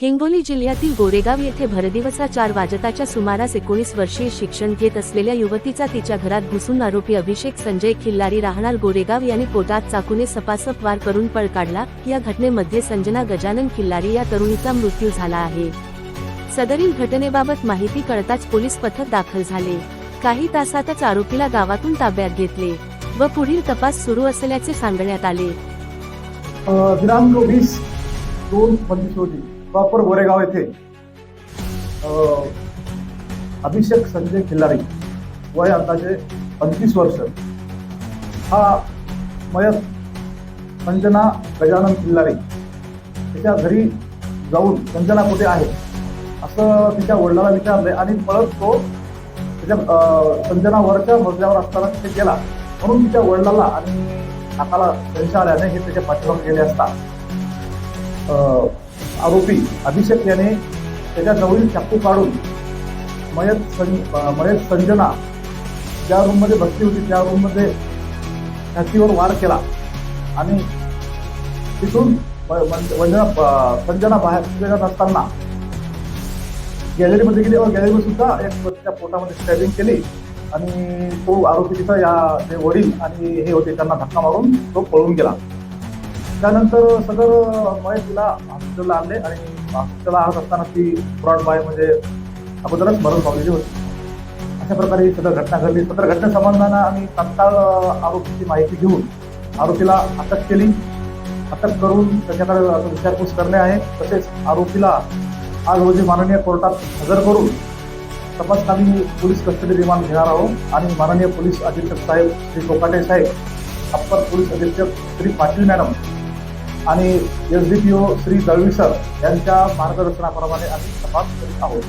हिंगोली जिल्ह्यातील गोरेगाव येथे भरदिवसा चार वाजताच्या सुमारास एकोणीस वर्षीय शिक्षण घेत असलेल्या युवतीचा तिच्या घरात घुसून आरोपी अभिषेक संजय खिल्लारी राहणार गोरेगाव यांनी पोटात चाकूने सपासप वार करून पळ काढला. या घटनेमध्ये संजना गजानन खिल्लारी या तरुणीचा मृत्यू झाला आहे. सदरील घटनेबाबत माहिती कळताच पोलीस पथक दाखल झाले. काही तासातच आरोपीला गावातून ताब्यात घेतले व पुढील तपास सुरू असल्याचे सांगण्यात आले. प्रॉपर गोरेगाव येथे अभिषेक संजय खिल्लारी वय अंदाजे पंचवीस वर्ष. हा मयत संजना गजानन खिल्लारी तिच्या घरी जाऊन संजना कुठे आहे? असं तिच्या वडिलाला विचारले आणि परत तो त्याच्या संजना वरच्या मजल्यावर असताना तिथे गेला. म्हणून तिच्या वडिलाला आणि नाकाला संशय आल्याने हे त्याच्या पाठीमागे गेले असता. आरोपी अभिषेक याने त्याच्या जवळील चाकू काढून मयत सं मयत संजना ज्या रूममध्ये बसली होती त्या रूममध्ये छातीवर वार केला आणि तिथून वंजना संजना बाहेर निघत असताना गॅलरीमध्ये गेली. व गॅलरीमध्ये सुद्धा एक त्या पोटामध्ये स्टॅबिंग केली आणि तो आरोपी तिथं या जे वडील आणि हे होते त्यांना धक्का मारून तो पळून गेला. त्यानंतर सदर मयत तिला हॉस्पिटलला आणले आणि हॉस्पिटलला आणत असताना ती ब्रॉड बाय म्हणजे अगोदरच मरण पावलेली होती. अशा प्रकारे सदर घटना घडली. सदर घटनेसंबंधानं आम्ही तत्काळ आरोपीची माहिती घेऊन आरोपीला अटक केली. अटक करून त्याच्याकडे आता विचारपूस करणे आहे. तसेच आरोपीला आज रोजी माननीय कोर्टात हजर करून तपासकामी पोलीस कस्टडी रिमांड घेणार आहोत आणि माननीय पोलीस अधीक्षक साहेब श्री कोकाटे साहेब अप्पर पोलीस अधीक्षक श्री पाटील मॅडम आणि S D P O Shri Dalvi sir यांच्या मार्गदर्शनाप्रमाणे आम्ही तपास करीत आहोत.